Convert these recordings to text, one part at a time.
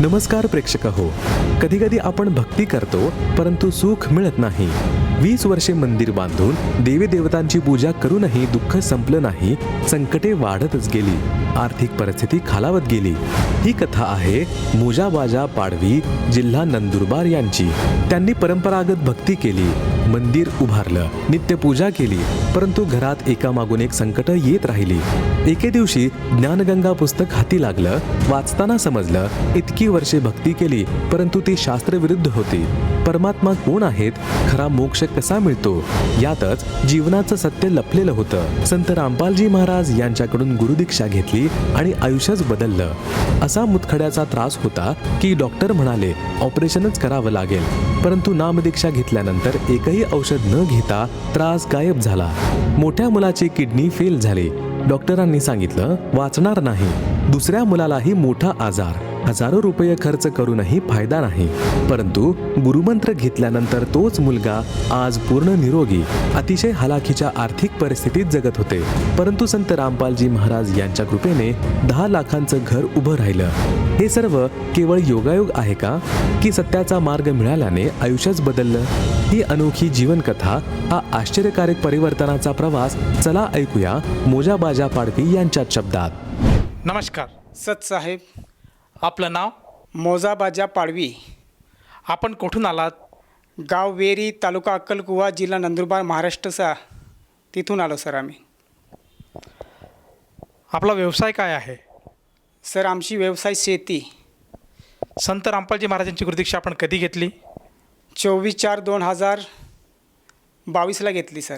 नमस्कार प्रेक्षक हो कधी कधी आपण भक्ती करतो परंतु सुख मिळत नाही. वीस वर्षे मंदिर बांधून देवी देवतांची पूजा करूनही दुःख संपलं नाही संकटे वाढतच गेली. आर्थिक परिस्थिती खालावत गेली. ही कथा आहे मुजाबाजा पाडवी जिल्हा नंदुरबार यांची. त्यांनी परंपरागत भक्ती केली. मंदिर उभारलं नित्यपूजा केली परंतु घरात एकामागून एक संकट येत राहिली. एके दिवशी ज्ञानगंगा पुस्तक हाती लागलं वाचताना समजलं इतकी वर्षे भक्ती केली परंतु ती शास्त्रविरुद्ध होती. परमात्मा कोण आहेत? खरा मोक्ष कसा मिळतो? यातच जीवनाचं सत्य लपलेलं होतं. संत रामपालजी महाराज यांच्याकडून गुरुदीक्षा घेतली आणि आयुष्यच बदललं. असा मुतखड्याचा त्रास होता की डॉक्टर म्हणाले ऑपरेशनच करावं लागेल. परंतु नामदीक्षा घेतल्यानंतर एक एकही औषध न घेता त्रास गायब झाला. मोठ्या मुलाची किडनी फेल झाली. डॉक्टरांनी सांगितलं वाचणार नाही. दुसऱ्या मुलालाही मोठा आजार. हजारो रुपये खर्च करूनही फायदा नाही. परंतु गुरुमंत्र घेतल्यानंतर तोच मुलगा आज पूर्ण निरोगी अतिशय हलाखीच्या आर्थिक परिस्थितीत जगत होते. परंतु संत रामपालजी महाराज यांच्या कृपेने दहा लाखांचं घर उभं राहिलं. हे सर्व केवळ योगायोग आहे का? की सत्याचा मार्ग मिळाल्याने आयुष्यच बदललं? ही अनोखी जीवनकथा हा आश्चर्यकारक परिवर्तनाचा प्रवास चला ऐकूया मोजाबाजा पाडवी यांच्या शब्दात. नमस्कार. सत साहेब आपलं नाव? मोजाबाजा पाडवी. आपण कुठून आलात? गाव वेरी तालुका अक्कलकुवा जिल्हा नंदुरबार महाराष्ट्रचा तिथून आलो सर आम्ही. आपला व्यवसाय काय आहे? सर आमची व्यवसाय शेती. संत रामपालजी महाराजांची गुरुदीक्षा आपण कधी घेतली? चोवीस चार दोन हजार बावीसला घेतली सर.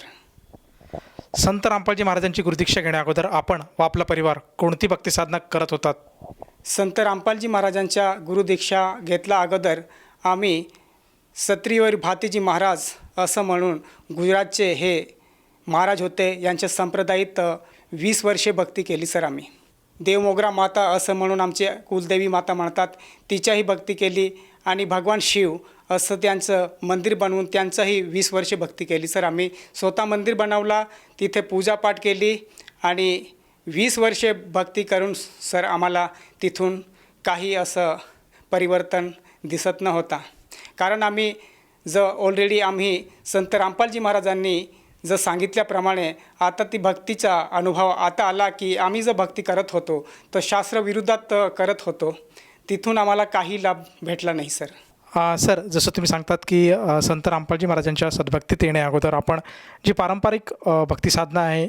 संत रामपालजी महाराजांची गुरुदीक्षा घेण्या अगोदर आपण व आपला परिवार कोणती भक्ती साधना करत होतात? संत रामपालजी महाराजांच्या गुरुदीक्षा घेतला अगोदर आम्ही सत्रीवर भातीजी महाराज असं म्हणून गुजरातचे हे महाराज होते यांच्या संप्रदायित वीस वर्षे भक्ती केली सर आम्ही. देवमोगरा माता असं म्हणून आमचे कुलदेवी माता म्हणतात तिच्याही भक्ती केली आणि भगवान शिव असं त्यांचं मंदिर बनवून त्यांचंही वीस वर्षे भक्ती केली सर आम्ही. स्वतः मंदिर बनवला तिथे पूजापाठ केली आणि वीस वर्षे भक्ती करून सर आम्हाला तिथून काही असं परिवर्तन दिसत न होता कारण आम्ही ज ऑलरेडी आम्ही संत रामपालजी महाराजांनी जर सांगितल्याप्रमाणे आता ती भक्तीचा अनुभव आता आला की आम्ही जर भक्ती करत होतो तर शास्त्रविरुद्धात करत होतो. तिथून आम्हाला काही लाभ भेटला नाही सर. आ, सर जसं तुम्ही सांगतात की संत रामपालजी महाराजांच्या सद्भक्तीत येण्या अगोदर आपण जी पारंपरिक भक्ती साधना आहे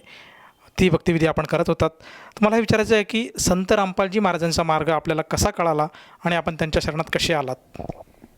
ती भक्तिविधी आपण करत होतात. तर मला हे विचारायचं आहे की संत रामपालजी महाराजांचा मार्ग आपल्याला कसा कळाला आणि आपण त्यांच्या शरणात कसे आलात?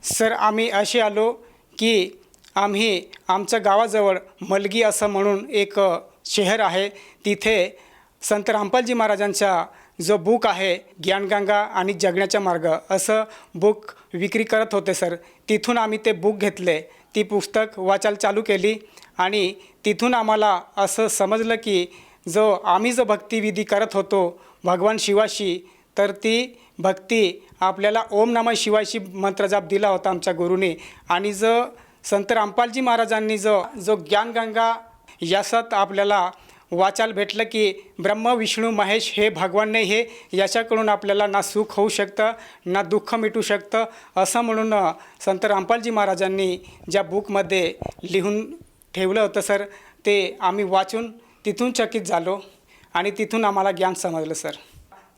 सर आम्ही असे आलो की आम्ही आमच्या गावाजवळ मलगी असं म्हणून एक शहर आहे. तिथे संत रामपालजी महाराजांचा जो बुक आहे ज्ञानगंगा आणि जगण्याचा मार्ग असं बुक विक्री करत होते सर. तिथून आम्ही ते बुक घेतले. ती पुस्तक वाचायला चालू केली आणि तिथून आम्हाला असं समजलं की जो आम्ही जो भक्तिविधी करत होतो भगवान शिवाशी तर ती भक्ती आपल्याला ओम नमः शिवाशी मंत्रजाप दिला होता आमच्या गुरुने. आणि जो संत रामपालजी महाराजांनी जो जो ज्ञानगंगा यासात आपल्याला वाचायला भेटलं की ब्रह्म विष्णू महेश हे भगवान नाही हे याच्याकडून आपल्याला ना सुख होऊ शकतं ना दुःख मिटू शकतं असं म्हणून संत रामपालजी महाराजांनी ज्या बुकमध्ये लिहून ठेवलं होतं सर ते आम्ही वाचून तिथून चकित झालो आणि तिथून आम्हाला ज्ञान समजलं सर.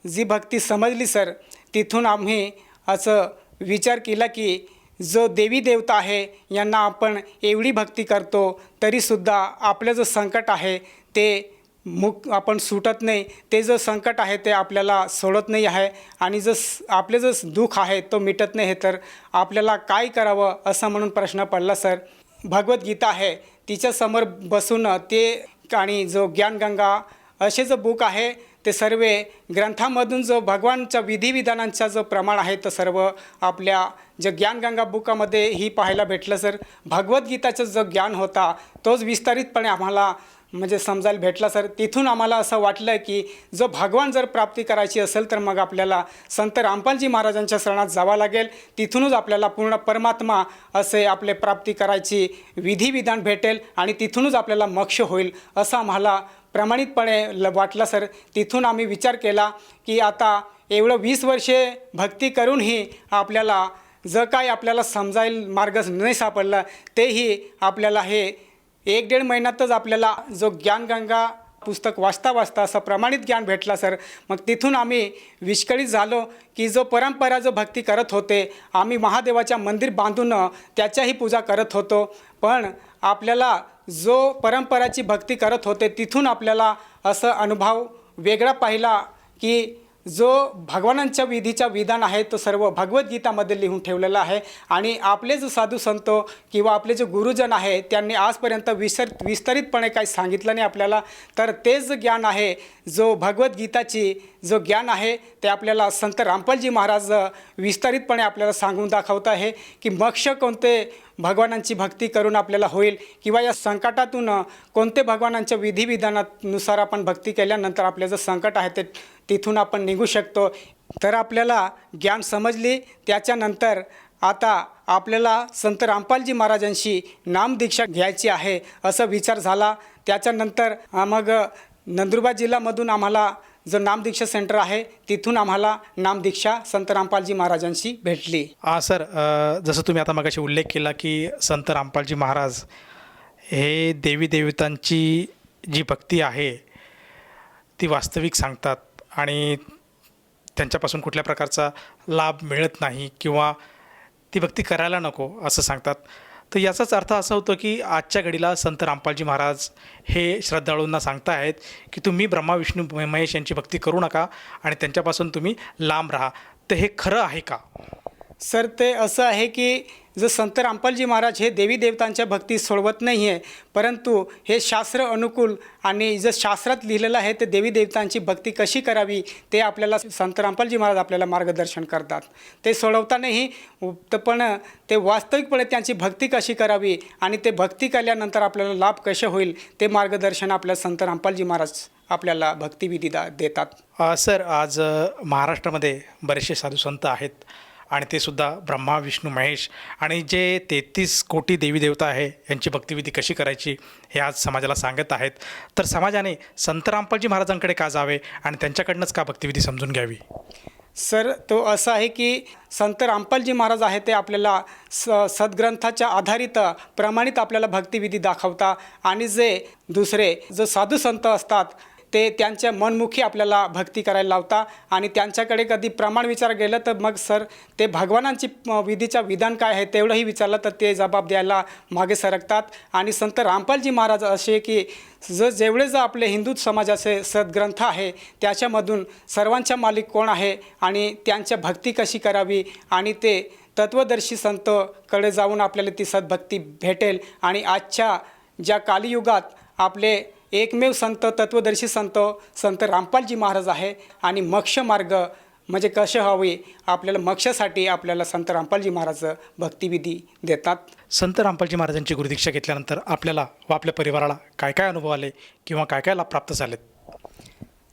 जी भक्ती समजली सर तिथून आम्ही असं विचार केला की जो देवी देवता आहे यांना आपण एवढी भक्ती करतो तरीसुद्धा आपलं जो संकट आहे ते मुक आपण सुटत नाही. ते जो संकट आहे ते आपल्याला सोडत नाही आहे. आणि जो आपले जो दुःख आहे तो मिटत नाही हे तर आपल्याला काय करावं असं म्हणून प्रश्न पडला सर. भगवद्गीता आहे तिच्यासमोर बसून ते आणि जो ज्ञानगंगा असे जो बुक आहे ते सर्व ग्रंथामधून जो भगवानच्या विधिविधानांचा जो प्रमाण आहे तो सर्व आपल्या जे ज्ञानगंगा बुकामध्ये ही पाहायला भेटलं सर भगवद्गीताचं जो ज्ञान होता तोच विस्तारितपणे आम्हाला म्हणजे समजायला भेटला सर. तिथून आम्हाला असं वाटलं की जो भगवान जर प्राप्ती करायची असेल तर मग आपल्याला संत रामपालजी महाराजांच्या शरणात जावं लागेल. तिथूनच आपल्याला पूर्ण परमात्मा असे आपले प्राप्ती करायची विधिविधान भेटेल आणि तिथूनच आपल्याला मोक्ष होईल असं आम्हाला प्रमाणितपणे ल वाटलं सर. तिथून आम्ही विचार केला की आता एवढं वीस वर्षे भक्ती करूनही आपल्याला जर काय आपल्याला समजायला मार्ग नाही सापडला तेही आपल्याला हे एक दीड महिन्यातच आपल्याला जो ज्ञानगंगा पुस्तक वाचता वाचता असं प्रमाणित ज्ञान भेटला सर. मग तिथून आम्ही विस्कळीत झालो की जो परंपरा जो भक्ती करत होते आम्ही महादेवाच्या मंदिर बांधून त्याच्याही पूजा करत होतो. पण आपल्याला जो परंपराची भक्ती करत होते तिथून आपल्याला असं अनुभव वेगळा पाहिला की जो भगवानांच्या विधीचा विधान आहे तो सर्व भगवद्गीतामध्ये लिहून ठेवलेला आहे. आणि आपले जो साधू संत किंवा आपले जे गुरुजन आहे त्यांनी आजपर्यंत विसर विस्तरितपणे काही सांगितलं नाही आपल्याला. तर तेच ज्ञान आहे जो भगवद्गीताची जो ज्ञान आहे ते आपल्याला संत रामपालजी महाराज विस्तारितपणे आपल्याला सांगून दाखवत आहे की मोक्ष कोणते भगवानांची भक्ती करून आपल्याला होईल. किंवा या संकटातून कोणते भगवानांच्या विधिविधानानुसार आपण भक्ती केल्यानंतर आपलं जे संकट आहे ते तिथून आपण निघू शकतो. तर आपल्याला ज्ञान समजली. त्याच्यानंतर आता आपल्याला संत रामपालजी महाराजांशी नामदीक्षा घ्यायची आहे असं विचार झाला. त्याच्यानंतर मग नंदुरबार जिल्ह्यामधून आम्हाला जो नामदीक्षा सेंटर आहे तिथून आम्हाला नामदीक्षा संत रामपालजी महाराजांशी भेटली. हा सर अ, जसं तुम्ही आता मगाशी उल्लेख केला की संत रामपालजी महाराज हे देवी देवतांची जी भक्ती आहे ती वास्तविक सांगतात आणि त्यांच्यापासून कुठल्या प्रकारचा लाभ मिळत नाही किंवा ती भक्ती करायला नको असं सांगतात. तर याचाच अर्थ असा होतो की आजच्या घडीला संत रामपालजी महाराज हे श्रद्धाळूंना सांगतायत की तुम्ही ब्रह्मा विष्णू महेश यांची भक्ती करू नका आणि त्यांच्यापासून तुम्ही लांब राहा. तर हे खरं आहे का? सर ते असं आहे की जो संत रामपालजी महाराज हे देवी देवतांच्या भक्ती सोडवत नाही आहे परंतु हे शास्त्र अनुकूल आणि जे शास्त्रात लिहिलेलं आहे ते देवी देवतांची भक्ती कशी करावी ते आपल्याला संत रामपालजी महाराज आपल्याला मार्गदर्शन करतात. ते सोडवतानाही पण ते वास्तविकपणे त्यांची भक्ती कशी करावी आणि ते भक्ती केल्यानंतर आपल्याला लाभ कसे होईल ते मार्गदर्शन आपल्या संत रामपालजी महाराज आपल्याला भक्तिविधी दा देतात. सर आज महाराष्ट्रामध्ये बरेचसे साधू संत आहेत. आणि ते सुद्धा ब्रह्मा विष्णू महेश आणि जे तेहतीस कोटी देवी देवता आहे यांची भक्तिविधी कशी करायची हे आज समाजाला सांगत आहेत. तर समाजाने संत रामपालजी महाराजांकडे का जावे आणि त्यांच्याकडनंच का भक्तिविधी समजून घ्यावी? सर तो असं आहे की संत रामपालजी महाराज आहे ते आपल्याला स सद्ग्रंथाच्या आधारित प्रमाणित आपल्याला भक्तिविधी दाखवता आणि जे दुसरे जो साधू संत असतात ते त्यांच्या मनमुखी आपल्याला भक्ती करायला लावता आणि त्यांच्याकडे कधी प्रमाण विचार गेलं तर मग सर ते भगवानांची अ, विधीचा विधान काय आहे तेवढंही विचारलं तर ते जबाब द्यायला मागे सरकतात. आणि संत रामपालजी महाराज असे की ज जेवढे जर आपले हिंदू समाजाचे सद्ग्रंथ आहे त्याच्यामधून सर्वांच्या मालिक कोण आहे आणि त्यांच्या भक्ती कशी करावी आणि ते तत्वदर्शी संतकडे जाऊन आपल्याला ती सद्भक्ती भेटेल आणि आजच्या ज्या कालियुगात आपले एकमेव संत तत्वदर्शी संत संत रामपालजी महाराज आहे. आणि मोक्ष मार्ग म्हणजे कसे हवे? आपल्याला मोक्षासाठी आपल्याला संत रामपालजी महाराज भक्तिविधी देतात. संत रामपालजी महाराजांची गुरुदीक्षा घेतल्यानंतर आपल्याला व आपल्या परिवाराला काय काय अनुभव आले किंवा काय काय लाभ प्राप्त झालेत?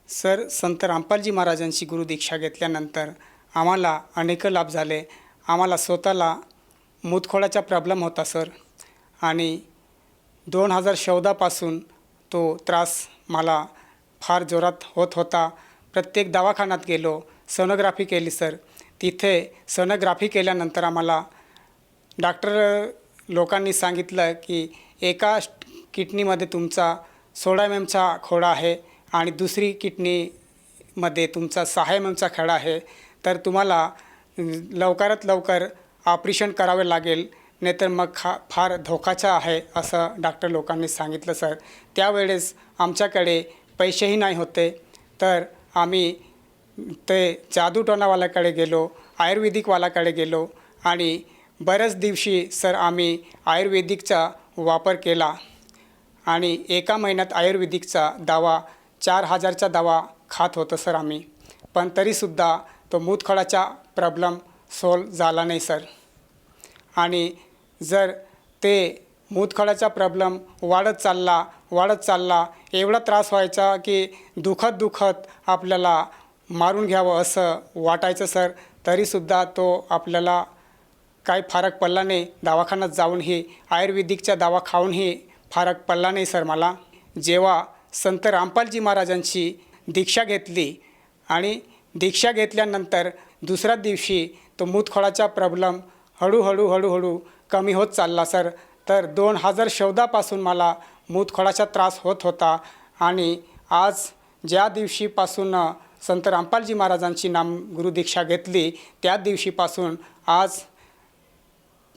सर संत रामपालजी महाराजांची गुरुदीक्षा घेतल्यानंतर आम्हाला अनेक लाभ झाले. आम्हाला स्वतःला मूतखोळाचा प्रॉब्लेम होता सर. आणि दोन हजार चौदापासून तो त्रास मला फार जोरात होत होता. प्रत्येक दवाखान्यात गेलो. सोनोग्राफी केली सर. तिथे सोनोग्राफी केल्यानंतर आम्हाला डॉक्टर लोकांनी सांगितलं की एका किडनीमध्ये तुमचा सोळा एम एमचा खोडा आहे आणि दुसरी किडनीमध्ये तुमचा सहा एम एमचा खेळा आहे. तर तुम्हाला लवकरात लवकर ऑपरेशन करावे लागेल. नाहीतर मग खा फार धोकाचा आहे असं डॉक्टर लोकांनी सांगितलं सर त्यावेळेस आमच्याकडे पैसेही नाही होते. तर आम्ही ते जादूटोनावाल्याकडे गेलो आयुर्वेदिकवाल्याकडे गेलो आणि बऱ्याच दिवशी सर आम्ही आयुर्वेदिकचा वापर केला. आणि एका महिन्यात आयुर्वेदिकचा दवा चार हजारचा दवा खात होतो सर आम्ही. पण तरीसुद्धा तो मूतखळाचा प्रॉब्लम सॉल्व झाला नाही सर आणि जर ते मूतखळाचा प्रॉब्लेम वाढत चालला वाढत चालला एवढा त्रास व्हायचा की दुखत दुखत आपल्याला मारून घ्यावं असं वाटायचं सर तरीसुद्धा तो आपल्याला काही फरक पडला नाही. दवाखान्यात जाऊनही आयुर्वेदिकचा दवा खाऊनही फरक पडला नाही सर मला. जेव्हा संत रामपालजी महाराजांची दीक्षा घेतली आणि दीक्षा घेतल्यानंतर दुसऱ्या दिवशी तो मूतखोळाचा प्रॉब्लेम हळूहळू हळूहळू कमी होत चालला सर. तर दोन हजार चौदापासून मला मूतखोडाचा त्रास होत होता आणि आज ज्या दिवशीपासून संत रामपालजी महाराजांची नाम गुरुदीक्षा घेतली त्या दिवशीपासून आज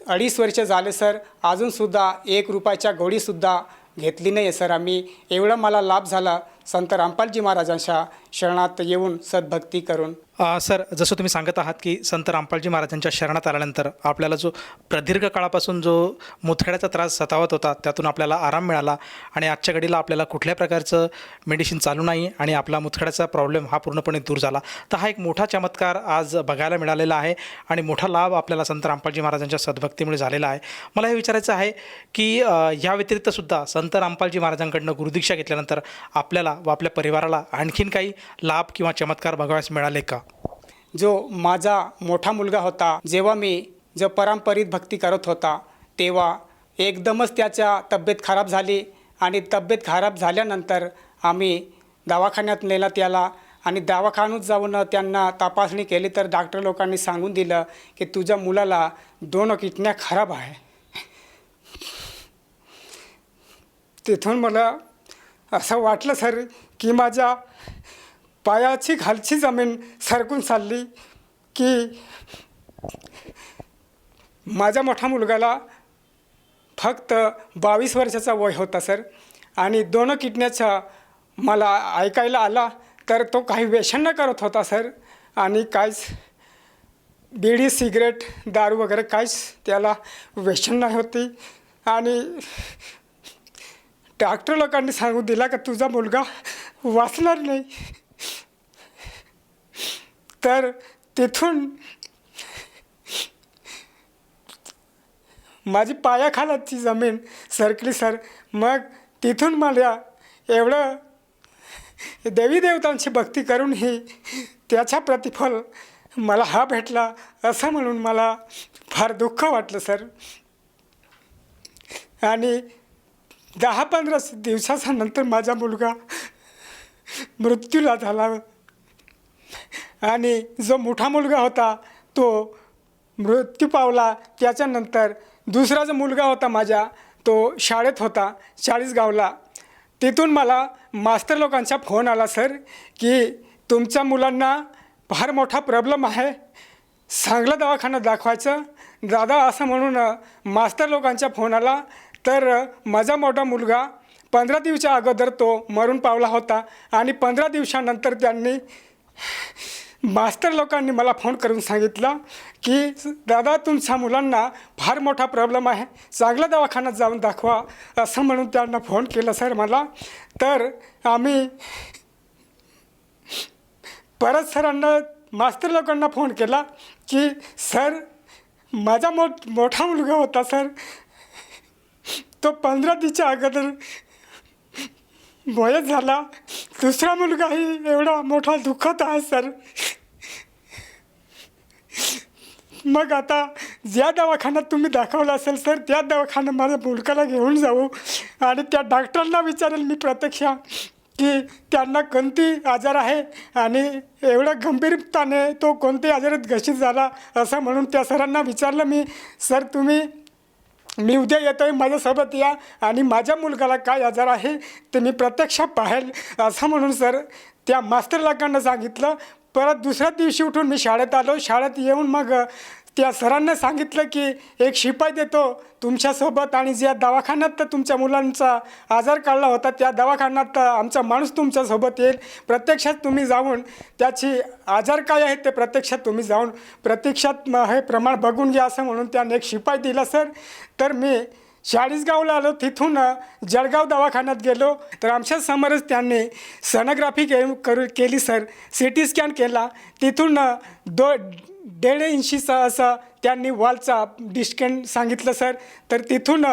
अडीच वर्ष झाले सर. अजूनसुद्धा एक रुपयाच्या गोळीसुद्धा घेतली नाही आहे सर. आम्ही एवढा मला लाभ झाला संत रामपालजी महाराजांच्या शरणात येऊन सद्भक्ती करून. सर जसं तुम्ही सांगत आहात की संत रामपालजी महाराजांच्या शरणात आल्यानंतर आपल्याला जो प्रदीर्घ काळापासून जो मुतखड्याचा त्रास सतावत होता त्यातून आपल्याला आराम मिळाला आणि आजच्या घडीला आपल्याला कुठल्या प्रकारचं मेडिसिन चालू नाही आणि आपला मुतखड्याचा प्रॉब्लेम हा पूर्णपणे दूर झाला. तर हा एक मोठा चमत्कार आज बघायला मिळालेला आहे आणि मोठा लाभ आपल्याला संत रामपालजी महाराजांच्या सद्भक्तीमुळे झालेला आहे. मला हे विचारायचं आहे की या व्यतिरिक्तसुद्धा संत रामपालजी महाराजांकडनं गुरुदीक्षा घेतल्यानंतर आपल्याला व आपल्या परिवाराला आणखीन काही लाभ किंवा चमत्कार बघावयास मिळाले का? जो माझा मोठा मुलगा होता जेव्हा मी जो पारंपरिक भक्ती करत होता तेव्हा एकदमच त्याच्या तब्येत खराब झाली आणि तब्येत खराब झाल्यानंतर आम्ही दवाखान्यात नेला त्याला आणि दवाखान्यात जाऊन त्यांना तपासणी केली तर डॉक्टर लोकांनी सांगून दिलं की तुझ्या मुलाला दोन किडन्या खराब आहे. तिथून मला असं वाटलं सर की माझ्या पायाची खालची जमीन सरकून चालली की माझ्या मोठ्या मुलगाला फक्त बावीस वर्षाचा वय होता सर. आणि दोन किडण्याचा मला ऐकायला आला तर तो काही व्यसन न करत होता सर. आणि काहीच बिडी सिगरेट दारू वगैरे काहीच त्याला व्यसन नाही होती. आणि डॉक्टर लोकांनी सांगून दिला का तुझा मुलगा वाचणार नाही. तर तिथून माझी पायाखालाची जमीन सरकली सर. मग तिथून मला एवढं देवी देवतांची भक्ती करूनही त्याचा प्रतिफल मला हा भेटला असं म्हणून मला फार दुःख वाटलं सर. आणि दहा पंधरा दिवसाच्या नंतर माझा मुलगा मृत्यूला झाला. आणि जो मोठा मुलगा होता तो मृत्यू पावला. त्याच्यानंतर दुसरा जो मुलगा होता माझ्या तो शाळेत होता चाळीसगावला. तिथून मला मास्तर लोकांचा फोन आला सर की तुमच्या मुलांना फार मोठा प्रॉब्लेम आहे. चांगला दवाखाना दाखवायचं. दादा असं म्हणून मास्तर लोकांचा फोन आला. तर माझा मोठा मुलगा पंधरा दिवसा अगोदर तो मरून पावला होता आणि पंधरा दिवसानंतर त्यांनी मास्तर लोकांनी मला फोन करून सांगितलं की दादा तुमच्या मुलांना फार मोठा प्रॉब्लेम आहे. चांगला दवाखान्यात जाऊन दाखवा. असं म्हणून त्यांना फोन केला सर मला तर आम्ही परत सरांना मास्तर लोकांना फोन केला की सर माझा मो मोठा मुलगा होता सर. तो पंधरा दिवसा अगोदर वयच झाला. दुसरा मुलगाही एवढा मोठा दुःखत आहे सर. मग आता ज्या दवाखान्यात तुम्ही दाखवलं असेल सर त्या दवाखान्यात माझ्या मुलगाला घेऊन जाऊ. आणि त्या डॉक्टरांना विचारेल मी प्रत्यक्ष की त्यांना कोणती आजार आहे आणि एवढ्या गंभीरताने तो कोणत्या आजारात घशीत झाला असं म्हणून त्या सरांना विचारलं मी. सर तुम्ही मी उद्या येतो आहे माझ्यासोबत या आणि माझ्या मुलगाला काय आजार आहे ते मी प्रत्यक्ष पाहेल असं म्हणून सर त्या मास्तरलाकांना सांगितलं. परत दुसऱ्या दिवशी उठून मी शाळेत आलो. शाळेत येऊन मग त्या सरांना सांगितलं की एक शिपाई देतो तुमच्यासोबत आणि ज्या दवाखान्यात तुमच्या मुलांचा आजार काढला होता त्या दवाखान्यात आमचा माणूस तुमच्यासोबत येईल. प्रत्यक्षात तुम्ही जाऊन त्याची आजार काय आहे ते प्रत्यक्षात तुम्ही जाऊन प्रत्यक्षात हे प्रमाण बघून घ्या असं म्हणून त्याने एक शिपाई दिला सर तर मी चाळीसगावला आलो. तिथून जळगाव दवाखान्यात गेलो. तर आमच्या समोरच त्यांनी सनोग्राफी के करू केली सर. सी टी स्कॅन केला. तिथून दो दीड इंशीचा असा त्यांनी वॉलचा डिस्कॅन सांगितलं सर. तर तिथून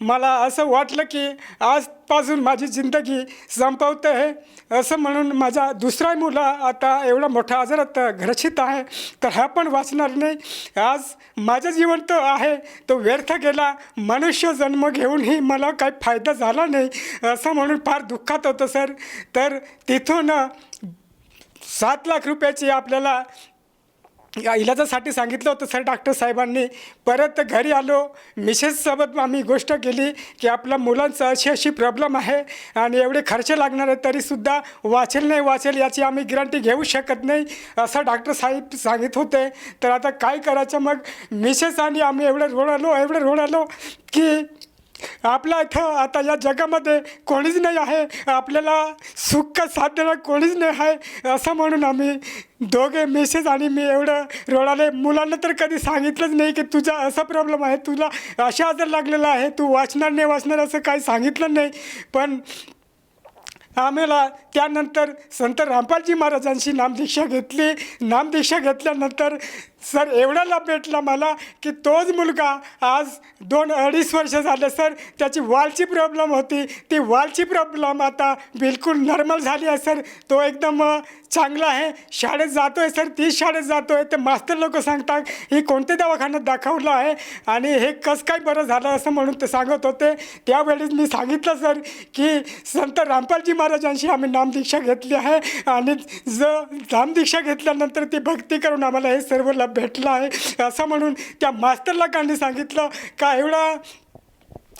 मला असं वाटलं की आजपासून माझी जिंदगी संपवत आहे असं म्हणून माझा दुसरा मुला आता एवढा मोठा आजारात ग्रसित आहे. तर हा पण वाचणार नाही. आज माझं जीवन तर आहे. तो व्यर्थ गेला. मनुष्य जन्म घेऊनही मला काही फायदा झाला नाही. असं म्हणून फार दुःखात होतं सर. तर तिथून सात लाख रुपयाची आपल्याला या इलाजासाठी सांगितलं होतं सर डॉक्टर साहेबांनी. परत घरी आलो. मिसेससोबत आम्ही गोष्ट केली की आपल्या मुलांचं अशी अशी प्रॉब्लेम आहे आणि एवढे खर्च लागणार आहे तरीसुद्धा वाचेल नाही वाचेल याची आम्ही गॅरंटी घेऊ शकत नाही असं डॉक्टर साहेब सांगित होते. तर आता काय करायचं मग? मिसेस आणि आम्ही एवढं रोड आलो एवढं रोड आलो की आपल्या इथं आता या जगामध्ये कोणीच नाही आहे. आपल्याला सुख साथ कोणीच नाही आहे. असं म्हणून आम्ही दोघे मेसेज आणि मी एवढं रोडाले मुलांना तर कधी सांगितलंच नाही की तुझा असा प्रॉब्लेम आहे. तुला अशा आजार लागलेला आहे. तू वाचणार नाही वाचणार असं काही सांगितलं नाही. पण आम्हाला त्यानंतर संत रामपालजी महाराजांशी नामदीक्षा घेतली. नामदीक्षा घेतल्यानंतर सर एवढा लाभ भेटला मला की तोच मुलगा आज दोन अडीच वर्ष झाले सर. त्याची वालची प्रॉब्लेम होती. ती वालची प्रॉब्लेम आता बिलकुल नॉर्मल झाली आहे सर. तो एकदम चांगला आहे. शाळेत जातो आहे सर. तीच शाळेत जातो आहे ते मास्तर लोक सांगतात ही कोणत्या दवाखान्यात दाखवलं आहे आणि हे कसं काय बरं झालं? असं म्हणून ते सांगत होते. त्यावेळेस मी सांगितलं सर की संत रामपालजी महाराजांशी आम्ही नामदीक्षा घेतली आहे आणि ज नामदीक्षा घेतल्यानंतर ती भक्ती करून आम्हाला हे सर्व लाभ भेटला आहे. असं म्हणून त्या मास्तर लोकांनी सांगितलं का एवढा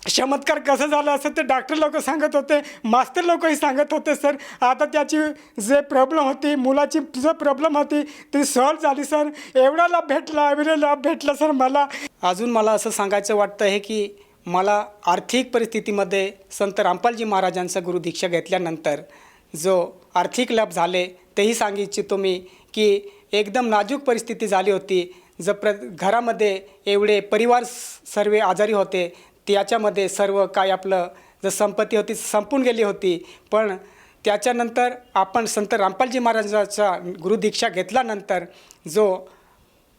चमत्कार कसं झालं असं ते डॉक्टर लोक सांगत होते. मास्तर लोकही सांगत होते सर आता त्याची जे प्रॉब्लेम होती मुलाची जो प्रॉब्लेम होती ती सॉल्व झाली सर. एवढा लाभ भेटला एवढा लाभ भेटला सर मला. अजून मला असं सांगायचं वाटतं आहे की मला आर्थिक परिस्थितीमध्ये संत रामपालजी महाराजांचा गुरुदीक्षा घेतल्यानंतर जो आर्थिक लाभ झाले तेही सांगू इच्छितो मी की एकदम नाजूक परिस्थिती झाली होती. ज प्र घरामध्ये एवढे परिवार स- सर्व आजारी होते त्याच्यामध्ये सर्व काय आपलं जर संपत्ती होती संपून गेली होती. पण त्याच्यानंतर आपण संत रामपालजी महाराजांचा गुरुदीक्षा घेतल्यानंतर जो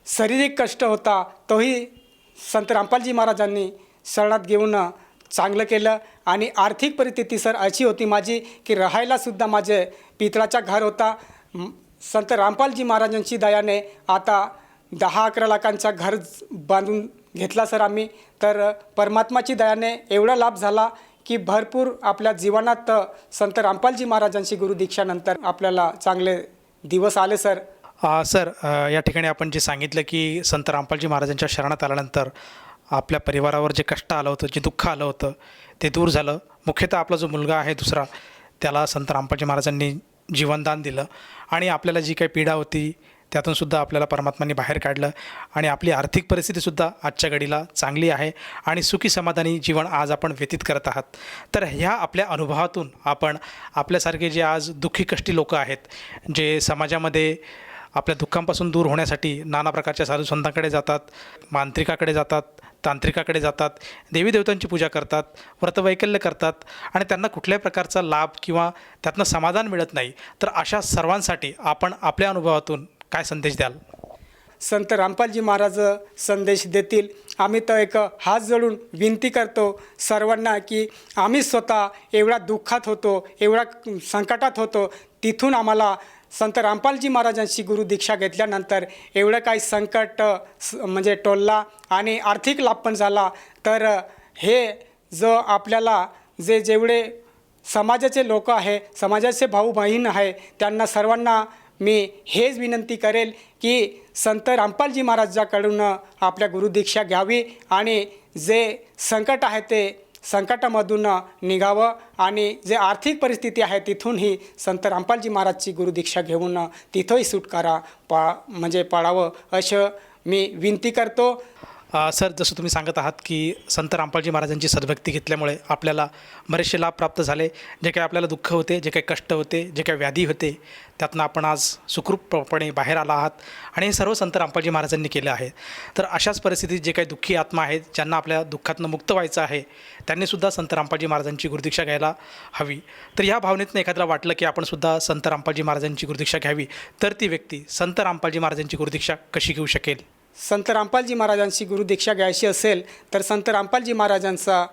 शारीरिक कष्ट होता तोही संत रामपालजी महाराजांनी शरणात घेऊन चांगलं केलं. आणि आर्थिक परिस्थिती सर अशी होती माझी की राहायलासुद्धा माझे पितळाचा घर होता. संत रामपालजी महाराजांची दयाने आता दहा अकरा लाखांचा घर बांधून घेतला सर आम्ही. तर परमात्माची दयाने एवढा लाभ झाला की भरपूर आपल्या जीवनात संत रामपालजी महाराजांची गुरुदीक्षानंतर आपल्याला चांगले दिवस आले सर. आ, सर या ठिकाणी आपण जे सांगितलं की संत रामपालजी महाराजांच्या शरणात आल्यानंतर आपल्या परिवारावर जे कष्ट आलं होतं जे दुःख आलं होतं ते दूर झालं. मुख्यतः आपला जो मुलगा आहे दुसरा त्याला संत रामपाजी महाराजांनी जीवनदान दिलं आणि आपल्याला जी काही पीडा होती त्यातून सुद्धा आपल्याला परमात्माने बाहेर काढलं आणि आपली आर्थिक परिस्थितीसुद्धा आजच्या घडीला चांगली आहे आणि सुखी समाधानी जीवन आज आपण व्यतीत करत आहात. तर ह्या आपल्या अनुभवातून आपण आपल्यासारखे जे आज दुःखी कष्टी लोक आहेत जे समाजामध्ये आपल्या दुःखांपासून दूर होण्यासाठी नाना प्रकारच्या साधुसंतांकडे जातात मांत्रिकाकडे जातात तांत्रिकाकडे जातात देवी देवतांची पूजा करतात व्रतवैकल्य करतात आणि त्यांना कुठल्याही प्रकारचा लाभ किंवा त्यातनं समाधान मिळत नाही. तर अशा सर्वांसाठी आपण आपल्या अनुभवातून काय संदेश द्याल? संत रामपालजी महाराज संदेश देतील. आम्ही तर एक हात जोडून विनंती करतो सर्वांना की आम्ही स्वतः एवढा दुःखात होतो एवढा संकटात होतो तिथून आम्हाला संत रामपालजी महाराजांची गुरुदीक्षा घेतल्यानंतर एवढं काही संकट स- म्हणजे टोलला आणि आर्थिक लाभ पण झाला. तर हे जो आपल्याला जे जेवढे समाजाचे लोक आहे समाजाचे भाऊ बहीण आहे त्यांना सर्वांना मी हेच विनंती करेल की संत रामपालजी महाराजाकडून आपल्या गुरुदीक्षा घ्यावी आणि जे संकट आहे ते संकटामधून निघावं आणि जे आर्थिक परिस्थिती आहे तिथूनही संत रामपालजी महाराजची गुरुदीक्षा घेऊन तिथंही सुटकारा पा म्हणजे पाळावं असं मी विनंती करतो. सर जसं तुम्ही सांगत आहात की संत रामपालजी महाराजांची सद्भक्ती घेतल्यामुळे आपल्याला बरेचसे लाभ प्राप्त झाले. जे काही आपल्याला दुःख होते जे काही कष्ट होते जे काही व्याधी होते त्यातनं आपण आज सुखरूपपणे बाहेर आला आहात आणि हे सर्व संत रामपालजी महाराजांनी केलं आहे. तर अशाच परिस्थितीत जे काही दुःखी आत्मा आहेत ज्यांना आपल्या दुःखातनं मुक्त व्हायचं आहे त्यांनीसुद्धा संत रामपालजी महाराजांची गुरुदीक्षा घ्यायला हवी. तर ह्या भावनेतनं एखाद्याला वाटलं की आपण सुद्धा संत रामपालजी महाराजांची गुरुदीक्षा घ्यावी तर ती व्यक्ती संत रामपालजी महाराजांची गुरुदीक्षा कशी घेऊ शकेल? संत रामपालजी महाराजांची गुरुदीक्षा घ्यायची असेल तर संत रामपालजी महाराजांचा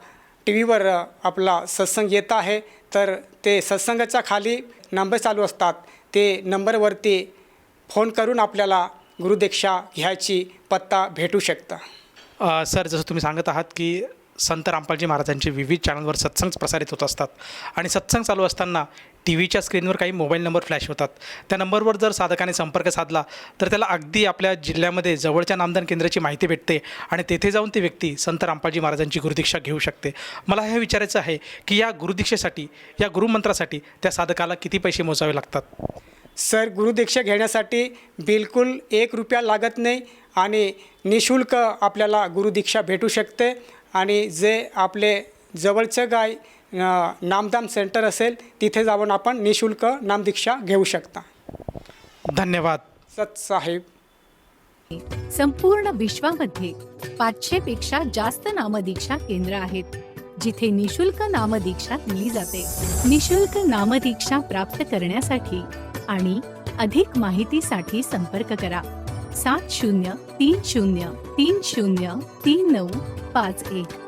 टी व्हीवर आपला सत्संग येत आहे. तर ते सत्संगाच्या खाली नंबर चालू असतात. ते नंबरवरती फोन करून आपल्याला गुरुदीक्षा घ्यायची पत्ता भेटू शकता. सर जसं तुम्ही सांगत आहात की संत रामपालजी महाराजांचे विविध चॅनलवर सत्संग प्रसारित होत असतात. आणि सत्संग चालू असताना टी व्हीच्या स्क्रीनवर काही मोबाईल नंबर फ्लॅश होतात. त्या नंबरवर जर साधकाने संपर्क साधला तर त्याला अगदी आपल्या जिल्ह्यामध्ये जवळच्या नामदान केंद्राची माहिती भेटते आणि तेथे जाऊन ती व्यक्ती संत रामपालजी महाराजांची गुरुदीक्षा घेऊ शकते. मला हे विचारायचं आहे की या गुरुदीक्षेसाठी या गुरुमंत्रासाठी त्या साधकाला किती पैसे मोजावे लागतात? सर गुरुदीक्षा घेण्यासाठी बिलकुल एक रुपया लागत नाही आणि निशुल्क आपल्याला गुरुदीक्षा भेटू शकते आणि जे आपले जवळचं गाय नामदान सेंटर असेल तिथे जाऊन आपण निशुल्क नामदीक्षा घेऊ शकता. धन्यवाद. सत साहेब. संपूर्ण विश्वामध्ये पाचशे पेक्षा जास्त नामदीक्षा केंद्र आहेत जिथे निशुल्क नामदीक्षा दिली जाते. निशुल्क नामदीक्षा प्राप्त करण्यासाठी आणि अधिक माहितीसाठी संपर्क करा. सात शून्य तीन शून्य तीन शून्य तीन नऊ पाच एक.